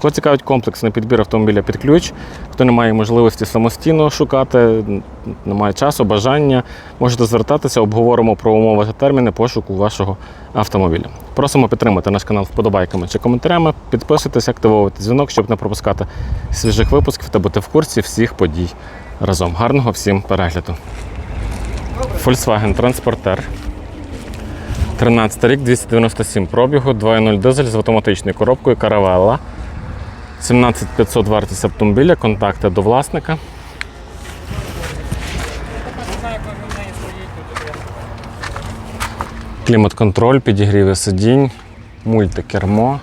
Кого цікавить комплексний підбір автомобіля під ключ, хто не має можливості самостійно шукати, не має часу, бажання, можете звертатися, обговоримо про умови та терміни пошуку вашого автомобіля. Просимо підтримати наш канал вподобайками чи коментарями, підписуйтесь, активовувати дзвінок, щоб не пропускати свіжих випусків та бути в курсі всіх подій разом. Гарного всім перегляду. Volkswagen Transporter. 13 рік, 297 пробігу, 2.0 дизель з автоматичною коробкою Caravella. 17500 вартість автомобіля, контакти до власника. Клімат-контроль, підігріви сидінь, мультикермо.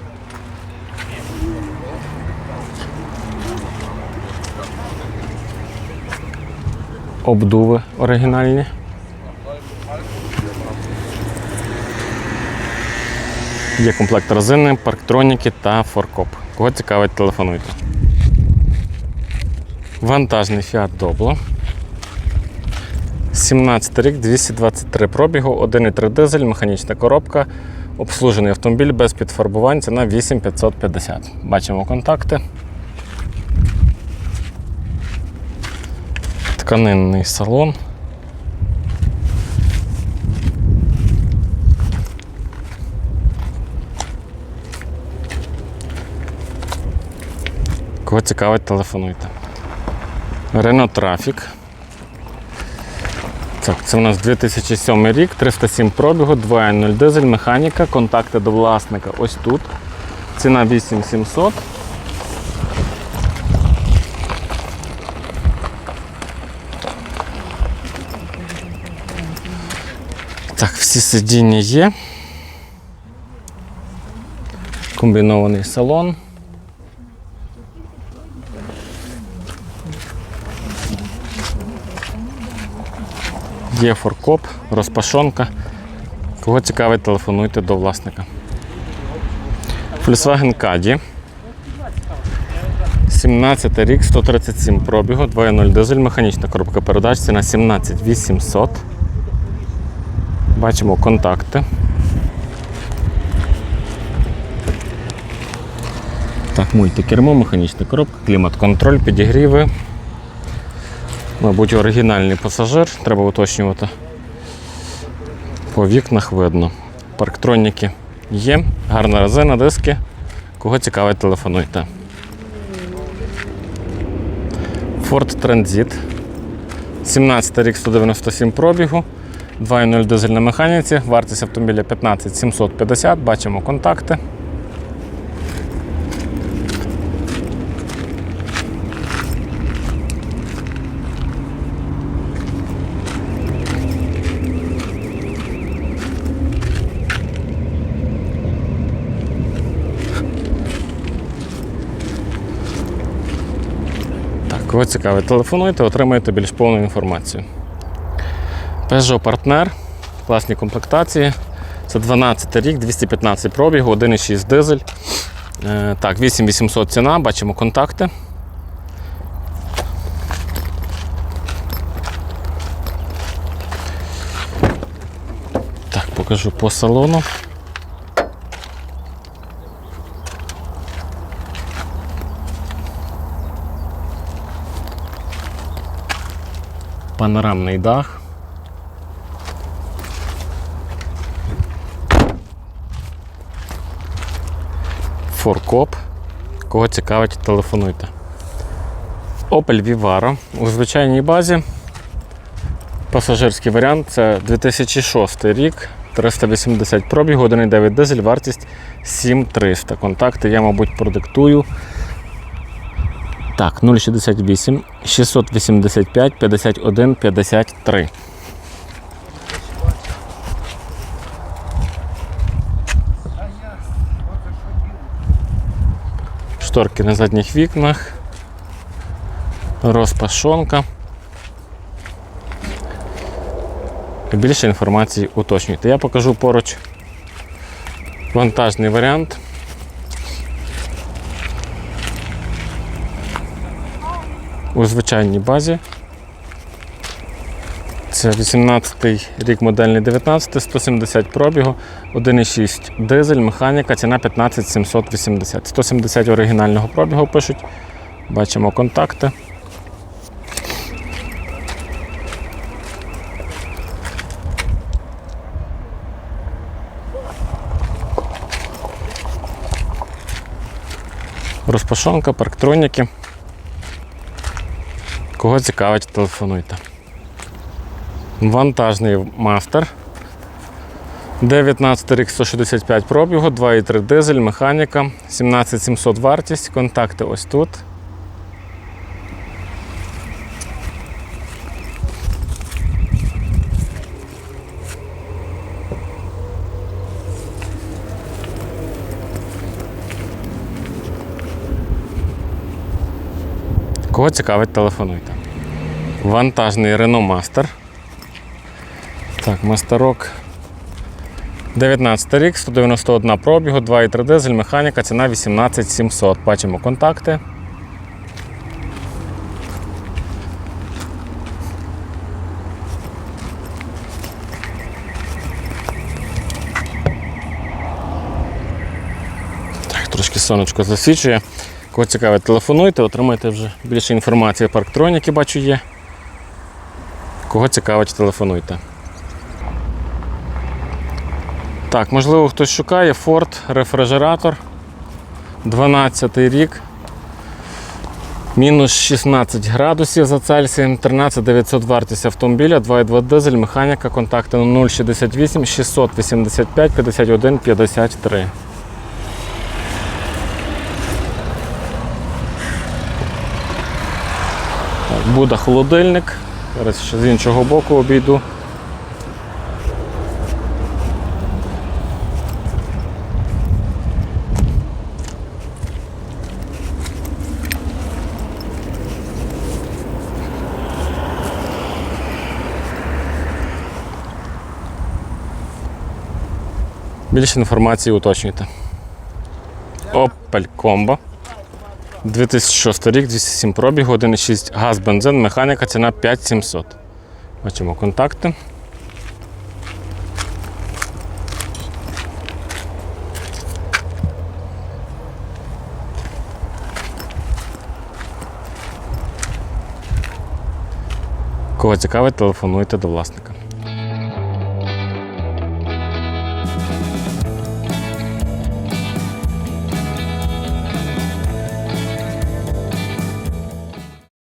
Обдуви оригінальні. Є комплект резини, парктроніки та форкоп. Кого цікавить, телефонуйте. Вантажний Fiat Doblo. 17 рік, 223 пробігу, 1,3 дизель, механічна коробка, обслужений автомобіль без підфарбувань, ціна 8550. Бачимо контакти. Тканинний салон. Кого цікавить, телефонуйте. Renault Traffic. Так, це у нас 2007 рік, 307 пробігу, 2.0 дизель, механіка, контакти до власника ось тут. Ціна 8700. Так, всі сидіння є. Комбінований салон. Є форкоп, розпашонка. Кого цікавить, телефонуйте до власника. Volkswagen Caddy. 17 рік, 137 пробігу, 2.0 дизель, механічна коробка передач, ціна 17800. Бачимо контакти. Так, мультикермо, механічна коробка, клімат-контроль, підігріви. Мабуть, оригінальний пасажир, треба уточнювати. По вікнах видно. Парктроніки є, гарна резина, диски. Кого цікавить, телефонуйте. Ford Transit. 17 рік 197 пробігу. 2.0 дизель на механіці. Вартість автомобіля 15 750. Бачимо контакти. Кого цікавить, телефонуйте, отримаєте більш повну інформацію. Peugeot Partner, класні комплектації. Це 12 рік, 215 пробігу, 1,6 дизель. Е, Так, 8800 ціна, бачимо контакти. Так, покажу по салону. Панорамний дах. Форкоп. Кого цікавить, телефонуйте. Opel Vivaro у звичайній базі. Пасажирський варіант це 2006 рік, 380 пробігу, 1,9 дизель, вартість 7300. Контакти я, мабуть, продиктую. Так, 068 685 51 53. Шторки на задніх вікнах. Розпашонка. Більше інформації уточнюйте. Я покажу поруч вантажний варіант. У звичайній базі. Це 18-й рік модельний 19, 170 пробігу, 1,6 дизель, механіка, ціна 15 780. 170 оригінального пробігу пишуть. Бачимо контакти. Розпашонка, парктроніки. Кого цікавить, телефонуйте. Вантажний мастер. 19 рік 165 пробігу, 2,3 дизель, механіка, 17700 вартість, контакти ось тут. Кого цікавить, телефонуйте. Вантажний Renault Master. Так, мастерок. 19 рік, 191 пробігу, 2,3 дизель, механіка, ціна 18 700. Бачимо контакти. Так, трошки сонечко засвічує. Кого цікавить, телефонуйте, отримайте вже більше інформації. Парктроніки бачу є. Кого цікавить, телефонуйте. Так, можливо, хтось шукає Ford рефрижератор. 12 рік. Мінус 16 градусів за Цельсієм, 13 900 вартість автомобіля, 2,2 дизель, механіка, контакти 068 685 51 53. Буде холодильник. Зараз ще з іншого боку обійду. Більше інформації уточнюйте. Opel Combo. 2006 рік, 207 пробігу, 1,6 газ, бензин, механіка, ціна 5700. Бачимо контакти. Кого цікавить, телефонуйте до власника.